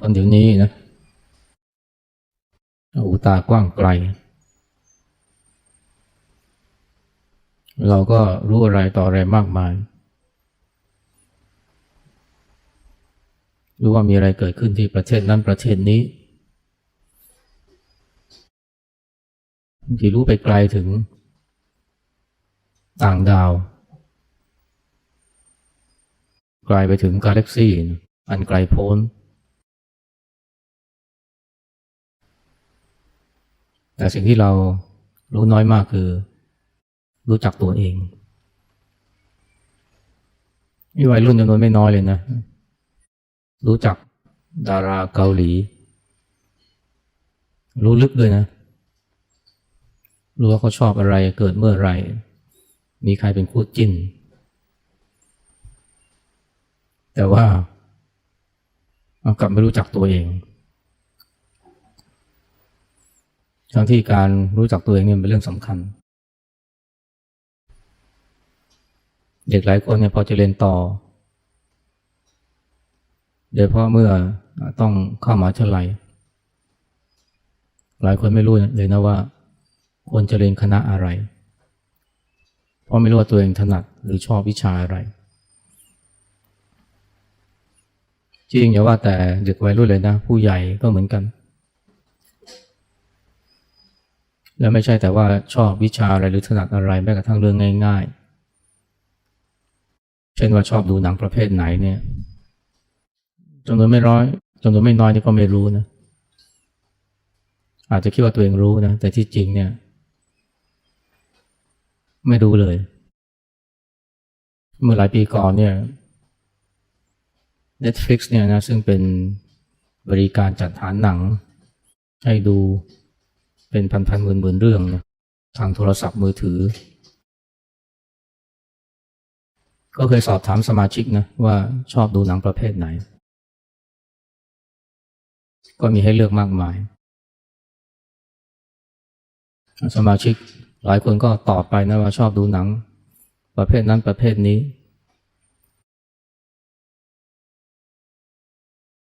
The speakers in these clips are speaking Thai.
คนเดี๋ยวนี้นะหูตากว้างไกล เราก็รู้อะไรต่ออะไรมากมาย รู้ว่ามีอะไรเกิดขึ้นที่ประเทศนั้นประเทศนี้บางทีรู้ไปไกลถึงต่างดาว ไกลไปถึงกาแล็กซี่อันไกลโพ้น แต่สิ่งที่เรารู้น้อยมากคือ รู้จักตัวเองมีวัยรุ่นจำนวนไม่น้อยเลยนะ รู้จักดาราเกาหลี รู้ลึกด้วยนะ รู้ว่าเขาชอบอะไรเกิดเมื่อไร มีใครเป็นคู่จิ้น แต่ว่ากลับไม่รู้จักตัวเอง ทั้งที่การรู้จักตัวเองเนี่ยเป็นเรื่องสำคัญ เด็กหลายคนเนี่ยพอจะเรียนต่อ โดยเฉพาะเมื่อต้องเข้ามหาวิทยาลัยหลายคนไม่รู้เลยนะว่าควรจะเรียนคณะอะไร เพราะไม่รู้ว่าตัวเองถนัดหรือชอบวิชาอะไรจริงอย่าว่าแต่เด็กวัยรุ่นเลยนะ ผู้ใหญ่ก็เหมือนกัน และไม่ใช่แต่ว่าชอบวิชาอะไรหรือถนัดอะไรแม้กระทั่งเรื่องง่าย ๆ เช่นว่าชอบดูหนังประเภทไหนเนี่ยจำนวนไม่ร้อยจำนวนไม่น้อยนี่ก็ไม่รู้นะ อาจจะคิดว่าตัวเองรู้นะ แต่ที่จริงเนี่ย ไม่รู้เลย เมื่อหลายปีก่อนเนี่ย Netflix เนี่ยนะซึ่งเป็นบริการจัดหาหนัง ให้ดู เป็นพันๆหมื่นๆเรื่องนะทางโทรศัพท์มือถือ ก็เคยสอบถามสมาชิกนะว่าชอบดูหนังประเภทไหน ก็มีให้เลือกมากมาย สมาชิกหลายคนก็ตอบไปนะว่าชอบดูหนัง ประเภทนั้นประเภทนี้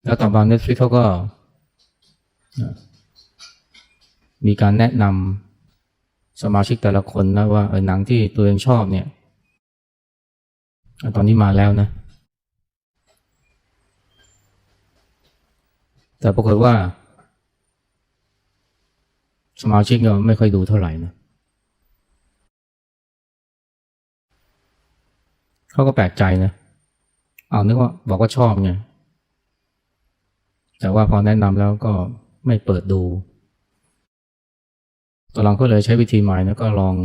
แล้วต่อมา Netflix เขาก็ มีการแนะนำสมาชิกแต่ละคนนะว่าหนังที่ตัวเองชอบเนี่ย ตอนนี้มาแล้วนะ แต่ปรากฏว่า สมาชิกเราไม่ค่อยดูเท่าไหร่นะเขาก็แปลกใจนะเอานึกว่าบอกว่าชอบไงแต่ว่าพอแนะนำแล้วก็ไม่เปิดดู ตอนหลังก็เลยใช้วิธีใหม่นะก็ลอง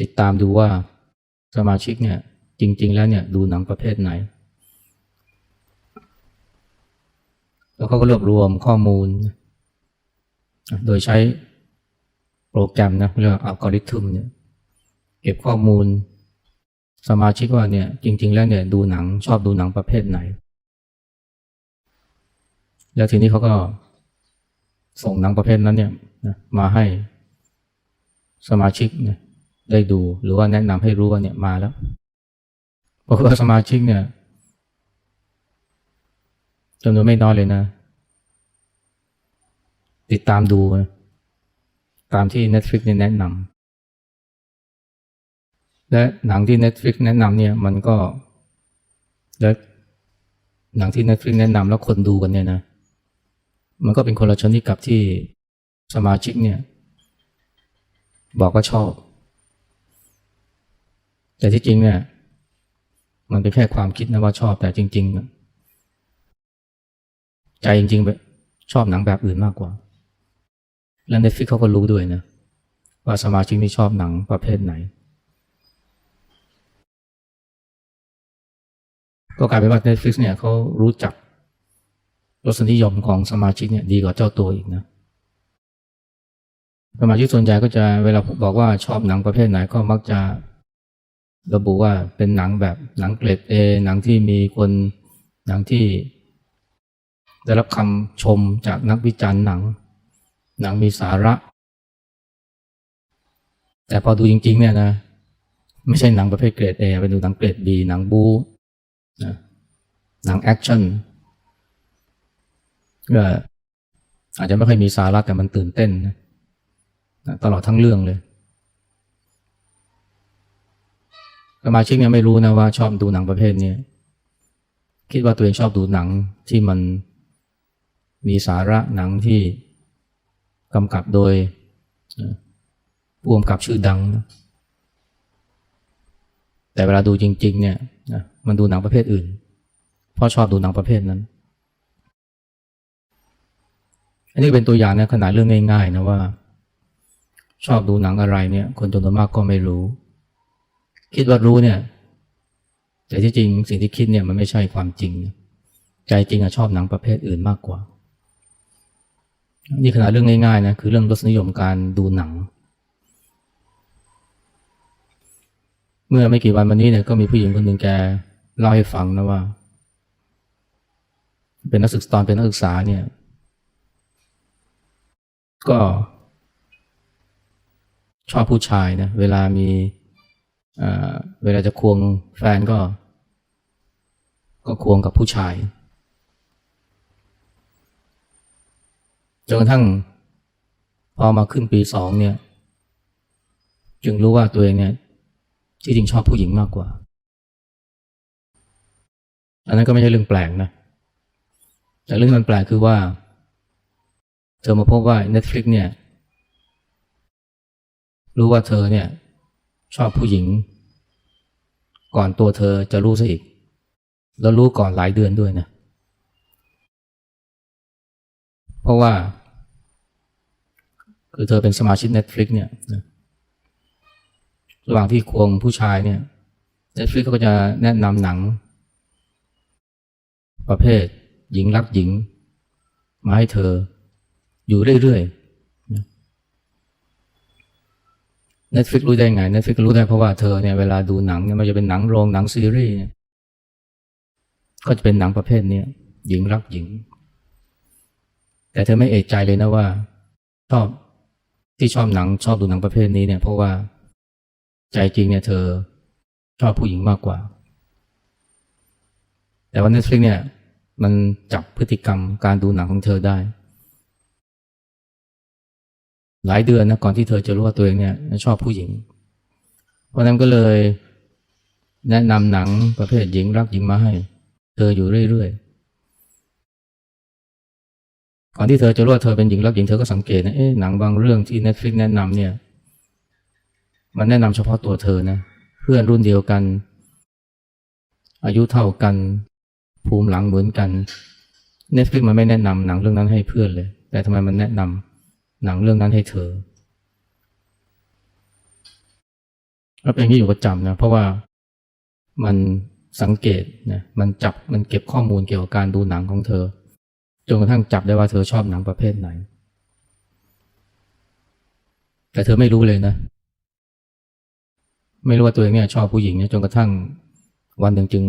ติดตามดูว่าสมาชิกเนี่ยจริง ๆ แล้วเนี่ยดูหนังประเภทไหน แล้วเขาก็รวบรวมข้อมูล โดยใช้โปรแกรมนะเรียกว่าอัลกอริทึมเนี่ยเก็บข้อมูลสมาชิกว่าเนี่ยจริง ๆ แล้วเนี่ยดูหนังชอบดูหนังประเภทไหน แล้วทีนี้เขาก็ส่งหนังประเภทนั้นเนี่ย นะมาให้สมาชิกเนี่ยได้ดูหรือว่าแนะนำให้รู้ว่าเนี่ยมาแล้วเพราะว่าสมาชิกเนี่ยจำนวนไม่น้อยเลยนะ ติดตามดูนะตามที่ Netflix เนี่ยแนะนำและหนังที่ Netflix แนะนำเนี่ยมันก็และหนังที่ Netflix แนะนำแล้วคนดูกันเนี่ยนะ มันก็เป็นคนละชนิดกับที่ สมาชิกเนี่ย บอกว่าชอบ แต่ที่จริงเนี่ย มันเป็นแค่ความคิดนะว่าชอบแต่จริงๆใจจริงๆแบบชอบหนังแบบอื่นมากกว่า และเน็ตฟิกเขาก็รู้ด้วยนะ ว่าสมาชิกนี่ชอบหนังประเภทไหน ก็กลายเป็นว่า Netflix เนี่ยเขารู้จักรสนิยมของสมาชิกเนี่ยดีกว่าเจ้าตัวอีกนะ สมาชิกส่วนใหญ่ก็จะเวลาบอกว่าชอบหนังประเภทไหนก็มักจะระบุว่าเป็นหนังแบบหนังเกรดเอหนังที่มีคนหนังที่ ได้รับคำชมจากนักวิจารณ์หนัง หนังมีสาระ แต่พอดูจริง ๆ เนี่ยนะ ไม่ใช่หนังประเภทเกรดเอไปดูหนังเกรดบีหนังบูนะหนังแอคชั่นก็อาจจะไม่ค่อยมีสาระแต่มันตื่นเต้นนะ ตลอดทั้งเรื่องเลยสมาชิกเนี่ยไม่รู้นะว่าชอบดูหนังประเภทนี้คิดว่าตัวเองชอบดูหนังที่มันมีสาระหนังที่กำกับโดยผู้กำกับชื่อดังนะแต่เวลาดูจริง ๆ เนี่ยมันดูหนังประเภทอื่น เพราะชอบดูหนังประเภทนั้น อันนี้เป็นตัวอย่างนะขนาดเรื่องง่ายๆนะว่า ชอบดูหนังอะไรเนี่ย คนจำนวนมากก็ไม่รู้ คิดว่ารู้เนี่ย แต่ที่จริงสิ่งที่คิดเนี่ยมันไม่ใช่ความจริง ใจจริงอะชอบหนังประเภทอื่นมากกว่า นี่ขนาดเรื่องง่ายๆนะคือเรื่องรสนิยมการดูหนัง เมื่อไม่กี่วันมานี้เนี่ยก็มีผู้หญิงคนหนึ่งแกเล่าให้ฟังนะว่า เป็นนักศึกษาตอนเป็นนักศึกษาเนี่ย ก็ ชอบผู้ชายนะเวลามีเวลาจะควงแฟนก็ ก็ควงกับผู้ชายจนกระทั่งพอมาขึ้นปีสองเนี่ย จึงรู้ว่าตัวเองเนี่ยที่จริงชอบผู้หญิงมากกว่า อันนั้นก็ไม่ใช่เรื่องแปลกนะ แต่เรื่องมันแปลกคือว่า เธอมาพบว่า Netflix เนี่ย รู้ว่าเธอเนี่ยชอบผู้หญิง ก่อนตัวเธอจะรู้ซะอีก แล้วรู้ก่อนหลายเดือนด้วยนะเพราะว่า คือเธอเป็นสมาชิก Netflix เนี่ยนะระหว่างที่ควงผู้ชายเนี่ย Netflix ก็จะแนะนำหนัง ประเภท หญิงรักหญิง มาให้เธออยู่เรื่อยๆ Netflix รู้ได้ไง Netflix รู้ได้เพราะว่าเธอเนี่ยเวลาดูหนังเนี่ยมันจะเป็นหนังโรงหนังซีรีส์เนี่ยก็จะเป็นหนังประเภทนี้หญิงรักหญิง แต่เธอไม่เอกใจเลยนะว่า ชอบที่ชอบหนังชอบดูหนังประเภทนี้เนี่ยเพราะว่าใจจริงเนี่ยเธอชอบผู้หญิงมากกว่า แต่ว่า Netflix เนี่ยมันจับพฤติกรรมการดูหนังของเธอได้ หลายเดือนนะก่อนที่เธอจะรู้ว่าตัวเองเนี่ยชอบผู้หญิง เพราะนั้นก็เลยแนะนำหนังประเภทหญิงรักหญิงมาให้ เธออยู่เรื่อยๆ ก่อนที่เธอจะรู้ว่าเธอเป็นหญิงรักหญิงเธอก็สังเกตนะเอ๊ะหนังบางเรื่องที่ Netflix แนะนำเนี่ย มันแนะนำเฉพาะตัวเธอนะเพื่อนรุ่นเดียวกัน อายุเท่ากัน ภูมิหลังเหมือนกัน Netflix มันไม่แนะนำหนังเรื่องนั้นให้เพื่อนเลย แต่ทำไมมันแนะนำ หนังเรื่องนั้นให้เธอแล้วเป็นอย่างนี้อยู่ประจำนะเพราะว่ามันสังเกตนะมันจับมันเก็บข้อมูลเกี่ยวกับการดูหนังของเธอจนกระทั่งจับได้ว่าเธอชอบหนังประเภทไหน แต่เธอไม่รู้เลยนะ ไม่รู้ว่าตัวเองเนี่ยชอบผู้หญิงเนี่ยจนกระทั่งวันหนึ่งจึง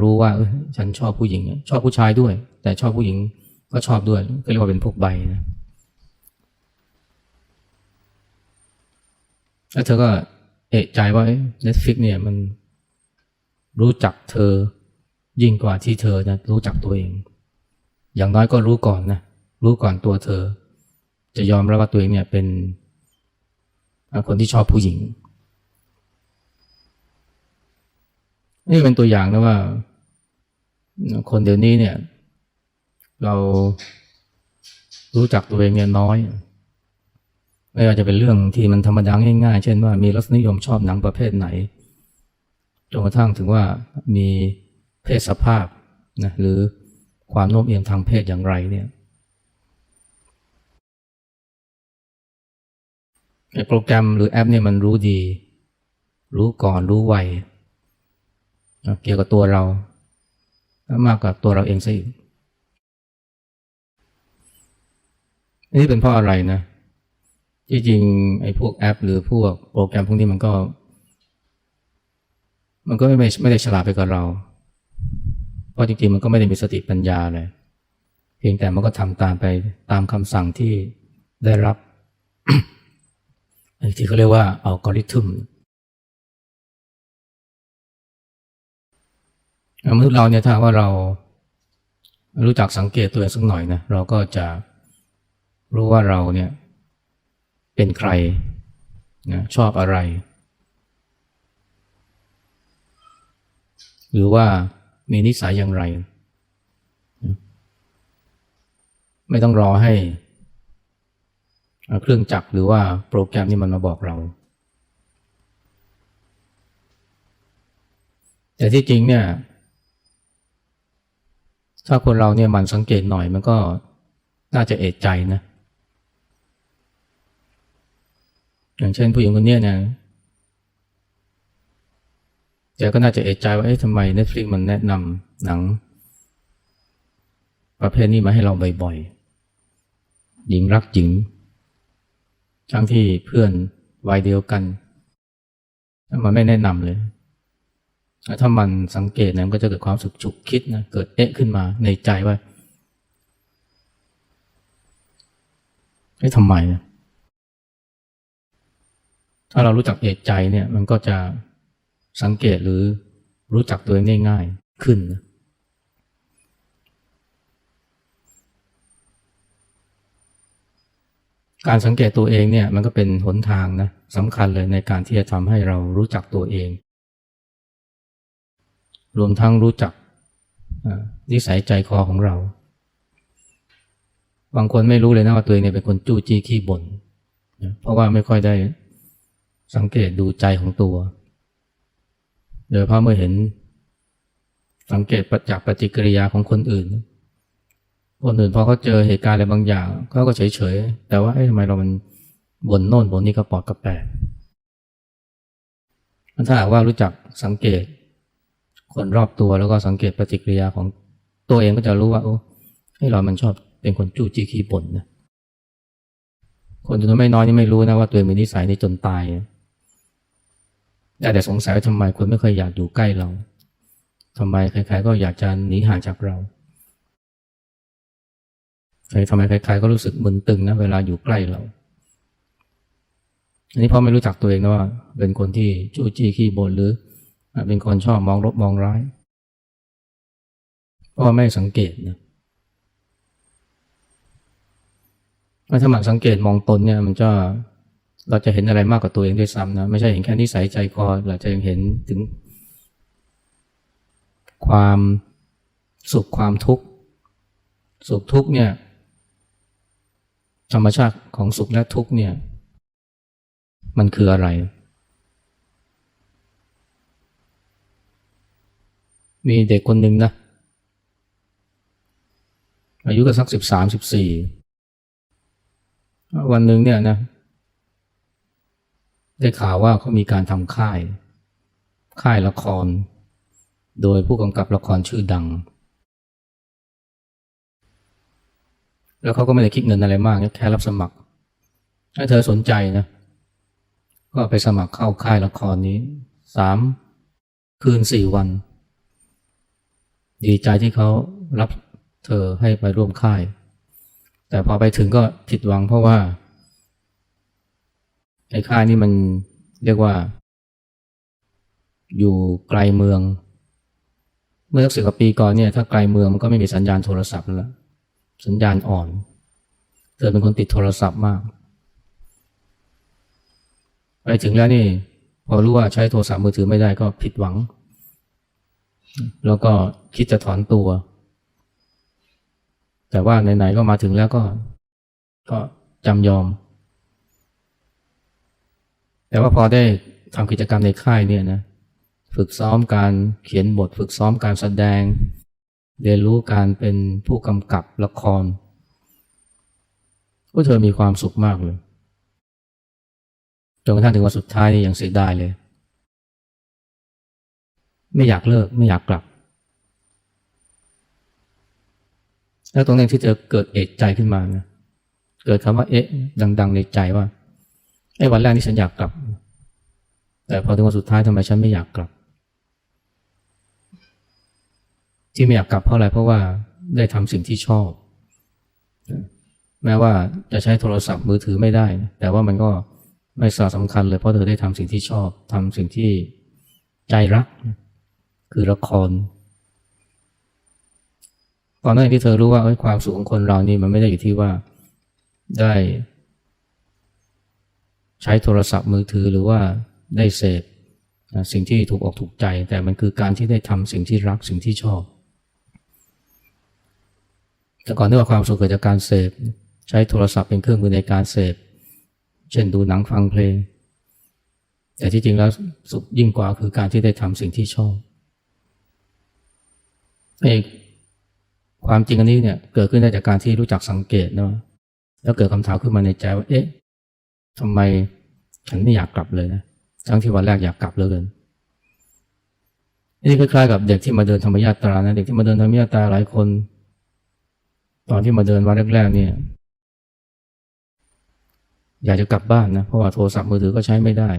รู้ว่าฉันชอบผู้หญิง ชอบผู้ชายด้วย แต่ชอบผู้หญิงก็ชอบด้วย ก็เรียกว่าเป็นพวกใบนะ แล้วเธอก็เอะใจว่าเน็ตฟิกเนี่ยมันรู้จักเธอยิ่งกว่าที่เธอจะรู้จักตัวเอง อย่างน้อยก็รู้ก่อนนะรู้ก่อนตัวเธอ จะยอมรับว่าตัวเองเนี่ยเป็นคนที่ชอบผู้หญิง นี่เป็นตัวอย่างนะว่า คนเดี๋ยวนี้เนี่ย เรารู้จักตัวเองเนี่ยน้อย ไม่ว่าจะเป็นเรื่องที่มันธรรมดาง่ายๆ เช่นว่ามีรสนิยมชอบหนังประเภทไหน จนกระทั่งถึงว่ามีเพศสภาพนะหรือความโน้มเอียงทางเพศอย่างไรเนี่ยโปรแกรมหรือแอปเนี่ยมันรู้ดี รู้ก่อนรู้ไวเกี่ยวกับตัวเรา มากกว่าตัวเราเองซะอีกนี่เป็นเพราะอะไรนะ ที่จริงไอ้พวกแอป หรือพวกโปรแกรมพวกนี้มันก็ มันก็ไม่ไม่ได้ฉลาดไปกับเรา เพราะจริงๆมันก็ไม่ได้มีสติปัญญาเลยเพียงแต่มันก็ทำตามไปตามคำสั่งที่ได้รับที่เขาเรียกว่าอัลกอริทึมมนุษย์เราเนี่ยถ้าว่าเรารู้จักสังเกตตัวเองสักหน่อยนะเราก็จะรู้ว่าเราเนี่ย เป็นใครนะชอบอะไร หรือว่ามีนิสัยอย่างไร ไม่ต้องรอให้ เครื่องจักรหรือว่าโปรแกรมนี่มันมาบอกเรา แต่ที่จริงเนี่ย ถ้าคนเราเนี่ยมันสังเกตหน่อยมันก็น่าจะเอะใจนะ อย่างเช่นผู้หญิงคนนี้ยนะแกก็น่าจะเอะใจว่าเอ๊ะทำไม Netflix มันแนะนำหนัง ประเภทนี้มาให้เราบ่อยๆ หญิงรักหญิง ทั้งที่เพื่อนวัยเดียวกันมันไม่แนะนำเลย ถ้ามันสังเกตนะมันก็จะเกิดความสุขฉุกคิดนะ เกิดเอ๊ะขึ้นมาในใจว่าเอ๊ะทำไมนะ ถ้าเรารู้จักเอกใจเนี่ย มันก็จะสังเกตหรือรู้จักตัวเองได้ง่ายขึ้นนะการสังเกตตัวเองเนี่ยมันก็เป็นหนทางนะสำคัญเลยในการที่จะทำให้เรารู้จักตัวเอง รวมทั้งรู้จักนิสัยใจคอของเรา บางคนไม่รู้เลยนะว่าตัวเองเนี่ยเป็นคนจู้จี้ขี้บ่นเพราะว่าไม่ค่อยได้ สังเกตดูใจของตัว โดยเพราะเมื่อเห็น สังเกตประจักษ์ปฏิกิริยาของคนอื่น คนอื่นพอเขาเจอเหตุการณ์อะไรบางอย่างเขาก็เฉยๆ แต่ว่าทำไมเรามันบ่นโน่นบ่นนี่ก็ปอดกระแปะถ้าหากว่ารู้จักสังเกต คนรอบตัวแล้วก็สังเกตปฏิกิริยาของตัวเองก็จะรู้ว่าโอ้ให้เรามันชอบเป็นคนจู้จี้ขี้บ่นนะคนจำนวนไม่น้อยนี่ไม่รู้นะว่าตัวเองมีนิสัยนี้จนตาย แต่สงสัยว่าทำไมคนไม่เคยอยากอยู่ใกล้เราทำไมใครๆก็อยากจะหนีห่างจากเราทำไมใครๆก็รู้สึกมึนตึงนะเวลาอยู่ใกล้เรา อันนี้เพราะไม่รู้จักตัวเองนะว่า เป็นคนที่จู้จี้ขี้บ่นหรือเป็นคนชอบมองลบมองร้าย เพราะไม่สังเกตนะถ้ามันสังเกตมองตนเนี่ยมันจะ เราจะเห็นอะไรมากกว่าตัวเองด้วยซ้ำนะ ไม่ใช่เห็นแค่นิสัยใจคอเราจะยังเห็นถึง ความสุขความทุกข์ สุขทุกข์เนี่ย ธรรมชาติของสุขและทุกข์เนี่ย มันคืออะไร มีเด็กคนหนึ่งนะ อายุก็สักสิบสามสิบสี่วันหนึ่งเนี่ยนะ ได้ข่าวว่าเขามีการทำค่าย ค่ายละคร โดยผู้กำกับละครชื่อดัง แล้วเขาก็ไม่ได้คิดเงินอะไรมาก แค่รับสมัคร ถ้าเธอสนใจนะ ก็ไปสมัครเข้าค่ายละครนี้สามคืนสี่วัน ดีใจที่เขารับเธอให้ไปร่วมค่าย แต่พอไปถึงก็ผิดหวังเพราะว่า ไอ้ค่ายนี่มันเรียกว่า อยู่ไกลเมือง เมื่อสักสิบกว่าปีก่อนเนี่ยถ้าไกลเมืองมันก็ไม่มีสัญญาณโทรศัพท์แล้วสัญญาณอ่อนเธอเป็นคนติดโทรศัพท์มาก ไปถึงแล้วนี่ พอรู้ว่าใช้โทรศัพท์มือถือไม่ได้ก็ผิดหวัง แล้วก็คิดจะถอนตัว แต่ว่าไหนๆก็มาถึงแล้วก็ ก็จำยอม แต่ว่าพอได้ทำกิจกรรมในค่ายเนี่ยนะฝึกซ้อมการเขียนบท ฝึกซ้อมการแสดง เรียนรู้การเป็นผู้กำกับละครก็เธอมีความสุขมากเลยจนกระทั่งถึงวันสุดท้ายนี่ยังเสียดายเลย ไม่อยากเลิกไม่อยากกลับ แล้วตรงนี้ที่เธอเกิดเอกใจขึ้นมานะเกิดคำว่าเอ๊ะ ดัง ๆ ในใจว่า ไอ้วันแรกนี่ฉันอยากกลับ แต่พอถึงวันสุดท้ายทำไมฉันไม่อยากกลับ ที่ไม่อยากกลับเพราะอะไรเพราะว่าได้ทำสิ่งที่ชอบ แม้ว่าจะใช้โทรศัพท์มือถือไม่ได้ แต่ว่ามันก็ไม่สาสำคัญเลยเพราะเธอได้ทำสิ่งที่ชอบทำสิ่งที่ใจรัก คือละครตอนนั้นที่เธอรู้ว่าความสุขของคนเรานี่มันไม่ได้อยู่ที่ว่าได้ ใช้โทรศัพท์มือถือหรือว่าได้เสพสิ่งที่ถูกอกถูกใจ แต่มันคือการที่ได้ทำสิ่งที่รักสิ่งที่ชอบ แต่ก่อนที่ว่าความสุขเกิดจากการเสพใช้โทรศัพท์เป็นเครื่องมือในการเสพเช่นดูหนังฟังเพลง แต่ที่จริงแล้วสุขยิ่งกว่าคือการที่ได้ทำสิ่งที่ชอบไอ้ความจริงอันนี้เนี่ยเกิดขึ้นได้จากการที่รู้จักสังเกตนะแล้วเกิดคำถามขึ้นมาในใจว่าเอ๊ะ ทำไมฉันไม่อยากกลับเลยนะทั้งที่วันแรกอยากกลับเหลยเกินนี่คล้ายๆกับเด็กที่มาเดินธรรมยาตรานะเด็กที่มาเดินธรรมยาตราหลายคน ตอนที่มาเดินวันแรกๆเนี่ย อยากจะกลับบ้านนะเพราะว่าโทรศัพท์มือถือก็ใช้ไม่ได้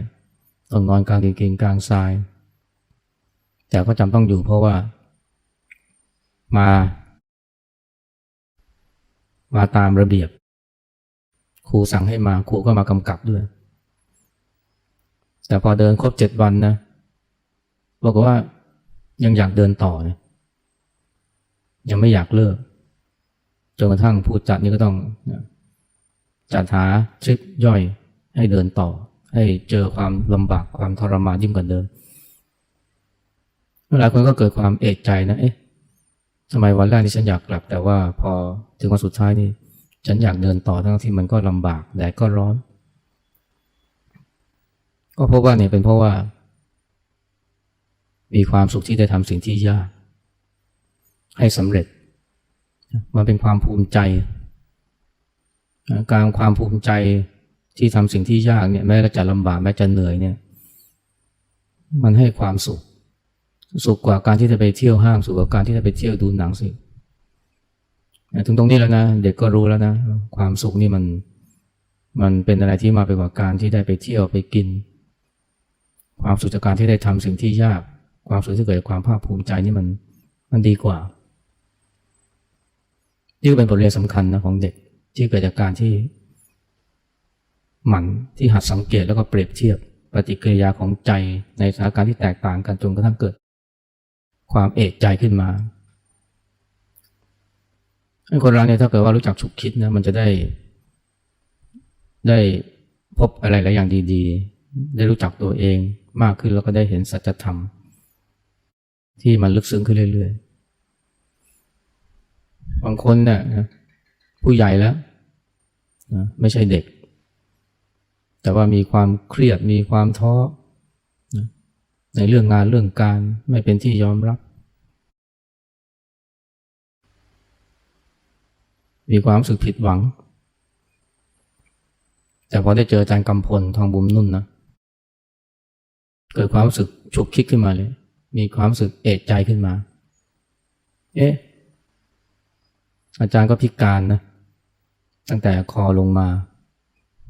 ต้องนอนกลางกิ่งกลางทราย แต่ก็จำต้องอยู่เพราะว่า มา มาตามระเบียบ ครูสั่งให้มาครูก็มากำกับด้วย แต่พอเดินครบเจ็ดวันนะบอกว่ายังอยากเดินต่อนะยังไม่อยากเลิกจนกระทั่งผู้จัดนี่ก็ต้องจัดหาทริปย่อยให้เดินต่อ ให้เจอความลำบากความทรมานยิ่งกว่าเดิมหลายคนก็เกิดความเอกใจนะเอ๊ะทำไมวันแรกนี่ฉันอยากกลับ แต่ว่าพอถึงวันสุดท้ายนี่ ฉันอยากเดินต่อทั้งที่มันก็ลำบากแดดก็ร้อน ก็พบว่าเนี่ยเป็นเพราะว่า มีความสุขที่ได้ทำสิ่งที่ยาก ให้สำเร็จ มันเป็นความภูมิใจ การความภูมิใจที่ทำสิ่งที่ยากเนี่ยแม้จะลำบากแม้จะเหนื่อยเนี่ย มันให้ความสุข สุขกว่าการที่จะไปเที่ยวห้างสุขกว่าการที่จะไปเที่ยวดูหนังสิ ถึงตรงนี้แล้วนะเด็กก็รู้แล้วนะ ความสุขนี่มัน มันเป็นอะไรที่มาไปกว่าการที่ได้ไปเที่ยวไปกิน ความสุขจากการที่ได้ทำสิ่งที่ยาก ความสุขที่เกิดจากความภาคภูมิใจนี่มันมันดีกว่านี่ก็เป็นบทเรียนสำคัญนะของเด็กที่เกิดจากการที่หมั่นที่หัดสังเกตแล้วก็เปรียบเทียบปฏิกิริยาของใจในสถานการณ์ที่แตกต่างกันจนกระทั่งเกิด ความเอกใจขึ้นมา คนเราเนี่ยถ้าเกิดว่ารู้จักฉุกคิดนะมันจะได้ ได้พบอะไรหลายอย่างดีๆ ได้รู้จักตัวเองมากขึ้นแล้วก็ได้เห็นสัจธรรม ที่มันลึกซึ้งขึ้นเรื่อยๆ บางคนเนี่ยผู้ใหญ่แล้วนะไม่ใช่เด็ก แต่ว่ามีความเครียดมีความท้อนะในเรื่องงานเรื่องการไม่เป็นที่ยอมรับ มีความรู้สึกผิดหวัง แต่พอได้เจออาจารย์กำพลทองบุญนุ่นนะเกิดความรู้สึกฉุกคิดขึ้นมาเลย มีความรู้สึกเอกใจขึ้นมา เอ๊ะ อาจารย์ก็พิการนะ ตั้งแต่คอลงมา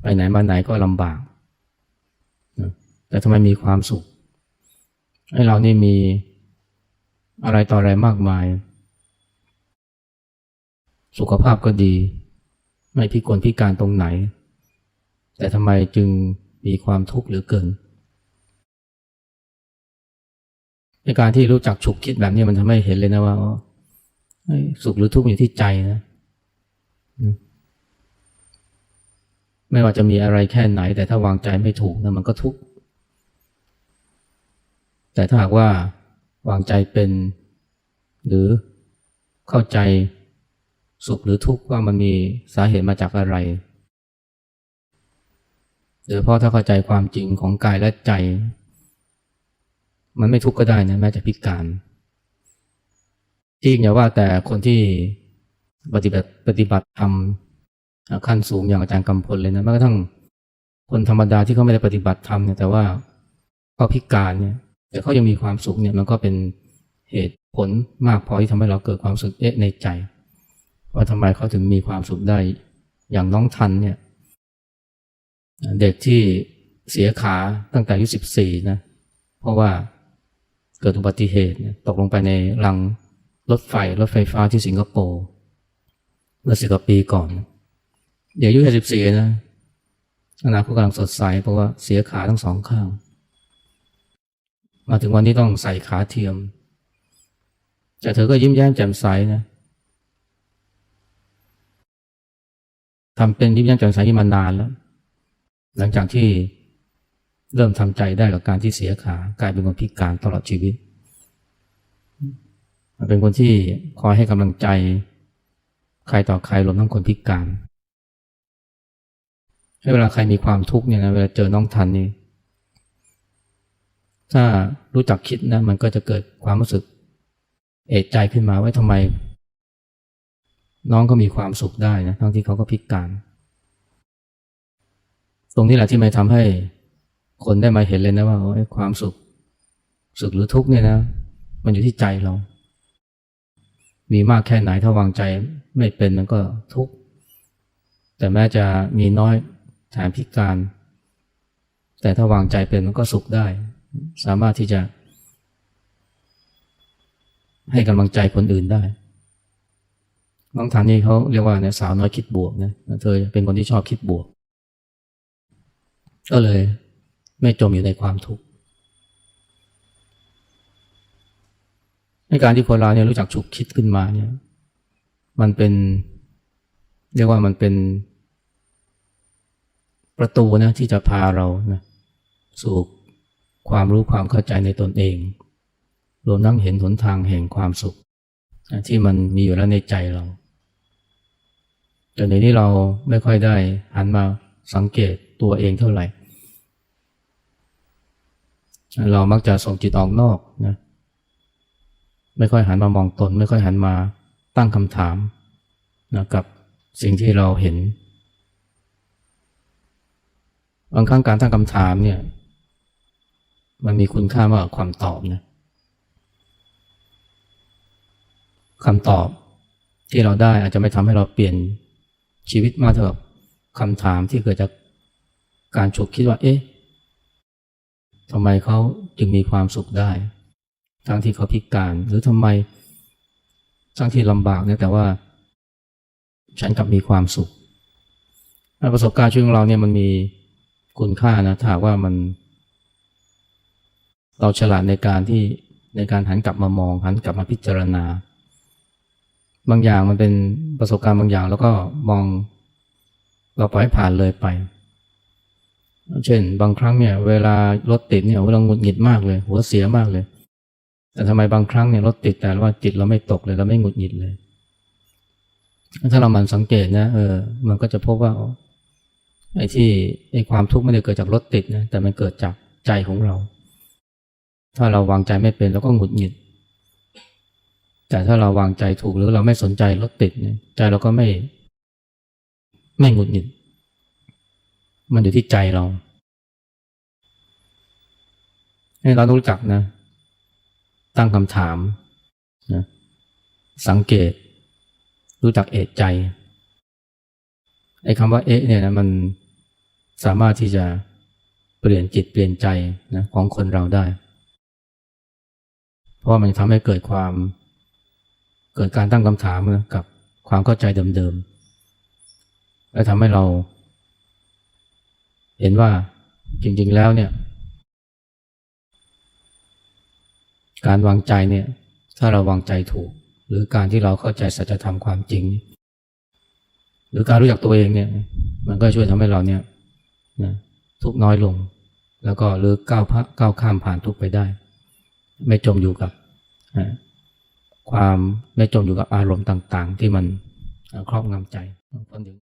ไปไหนมาไหนก็ลำบาก แต่ทำไมมีความสุข ให้เรานี่มีอะไรต่ออะไรมากมาย สุขภาพก็ดี ไม่พิกลพิการตรงไหน แต่ทำไมจึงมีความทุกข์หรือเกิน ในการที่รู้จักฉุกคิดแบบนี้มันทำให้เห็นเลยนะว่าสุขหรือทุกข์อยู่ที่ใจนะ ไม่ว่าจะมีอะไรแค่ไหน แต่ถ้าวางใจไม่ถูกนะมันก็ทุกข์ แต่ถ้าหากว่าวางใจเป็น หรือเข้าใจ สุขหรือทุกข์ว่ามันมีสาเหตุมาจากอะไรโดยเพราะถ้าเข้าใจความจริงของกายและใจ มันไม่ทุกข์ก็ได้นะแม้จะพิการจริงอย่าว่าแต่คนที่ปฏิบัติปฏิบัติธรรมขั้นสูงอย่างอาจารย์กำพลเลยนะแม้กระทั่งคนธรรมดาที่เขาไม่ได้ปฏิบัติธรรมเนี่ยแต่ว่าเขาพิการเนี่ย แต่เขายังมีความสุขเนี่ยมันก็เป็นเหตุผลมากพอที่ทำให้เราเกิดความสุขเอ๊ะในใจ ว่าทำไมเขาถึงมีความสุขได้ อย่างน้องทันเนี่ย เด็กที่เสียขาตั้งแต่อายุสิบสี่นะ เพราะว่าเกิดอุบัติเหตุตกลงไปในรังรถไฟรถไฟฟ้าที่สิงคโปร์เมื่อสิบกว่าปีก่อน เด็กอายุแค่สิบสี่นะอนาคตกำลังสดใสเพราะว่าเสียขาทั้งสองข้าง มาถึงวันที่ต้องใส่ขาเทียม แต่เธอก็ยิ้มแย้มแจ่มใสนะ ทำเป็นยิ้มแย้มแจ่มใสที่มานานแล้ว หลังจากที่เริ่มทำใจได้กับการที่เสียขากลายเป็นคนพิการตลอดชีวิต เป็นคนที่คอยให้กำลังใจ ใครต่อใครรวมทั้งคนพิการให้เวลาใครมีความทุกข์เนี่ยนะเวลาเจอน้องทันนี่ถ้ารู้จักคิดนะมันก็จะเกิดความรู้สึกเอกใจขึ้นมาว่าทำไม น้องก็มีความสุขได้นะทั้งที่เขาก็พิการ ตรงนี้แหละที่ไม่ทำให้คนได้มาเห็นเลยนะว่าโอ้ยความสุข สุขหรือทุกข์เนี่ยนะ มันอยู่ที่ใจเรา มีมากแค่ไหนถ้าวางใจไม่เป็นมันก็ทุกข์แต่แม้จะมีน้อยแถมพิการ แต่ถ้าวางใจเป็นมันก็สุขได้ สามารถที่จะ ให้กำลังใจคนอื่นได้ น้องทานนี่เขาเรียกว่าเนี่ยสาวน้อยคิดบวกนะเธอเป็นคนที่ชอบคิดบวก ก็เลย ไม่จมอยู่ในความทุกข์ในการที่คนเราเนี่ยรู้จักฉุกคิดขึ้นมาเนี่ย มันเป็น เรียกว่ามันเป็น ประตูนะที่จะพาเรานะสู่ความรู้ความเข้าใจในตนเอง รวมทั้งเห็นหนทางแห่งความสุข ที่มันมีอยู่แล้วในใจเรา แต่ในนี้เราไม่ค่อยได้หันมาสังเกตตัวเองเท่าไหร่ เรามักจะส่งจิตออกนอกนะไม่ค่อยหันมามองตน ไม่ค่อยหันมาตั้งคำถามนะกับสิ่งที่เราเห็นบางครั้งการตั้งคำถามเนี่ย มันมีคุณค่ามากกว่าความตอบนะคำตอบที่เราได้อาจจะไม่ทำให้เราเปลี่ยน ชีวิตมากเท่ากับคำถามที่เกิดจากการฉุกคิดว่า เอ๊ะทำไมเขาจึงมีความสุขได้ ทั้งที่เขาพิการหรือทำไมทั้งที่ลำบากเนี่ยแต่ว่า ฉันกลับมีความสุขประสบการณ์ชีวิตของเราเนี่ยมันมีคุณค่านะถ้าว่ามัน เราฉลาดในการที่ในการหันกลับมามองหันกลับมาพิจารณา บางอย่างมันเป็นประสบการณ์บางอย่าง แล้วก็มองเราปล่อยผ่านเลยไป เช่น บางครั้งเนี่ย เวลารถติดเนี่ยเราหงุดหงิดมากเลย หัวเสียมากเลย แต่ทำไมบางครั้งเนี่ยรถติดแต่ว่าจิตเราไม่ตกเลยเราไม่หงุดหงิดเลย ถ้าเรามันสังเกตนะเออมันก็จะพบว่าไอ้ที่ไอ้ความทุกข์ไม่ได้เกิดจากรถติดนะแต่มันเกิดจากใจของเรา ถ้าเราวางใจไม่เป็นเราก็หงุดหงิด แต่ถ้าเราวางใจถูกหรือเราไม่สนใจรถติดเนี่ยใจเราก็ไม่ ไม่หงุดหงิด มันอยู่ที่ใจเราให้เราต้องรู้จักนะ ตั้งคำถามนะสังเกต รู้จักเอะใจไอ้คำว่าเอ๊ะเนี่ยนะมันสามารถที่จะเปลี่ยนจิตเปลี่ยนใจนะของคนเราได้ เพราะมันทำให้เกิดความ เกิดการตั้งคำถามกับความเข้าใจเดิมๆ และทำให้เรา เห็นว่าจริงๆแล้วเนี่ย การวางใจเนี่ย ถ้าเราวางใจถูก หรือการที่เราเข้าใจสัจธรรมความจริง หรือการรู้จักตัวเองเนี่ย มันก็ช่วยทำให้เราเนี่ยนะทุกน้อยลง แล้วก็หรือก้าวก้าวข้ามผ่านทุกไปได้ ไม่จมอยู่กับ ความไม่จมอยู่กับอารมณ์ต่าง ๆ ที่มันครอบงำใจคนถึง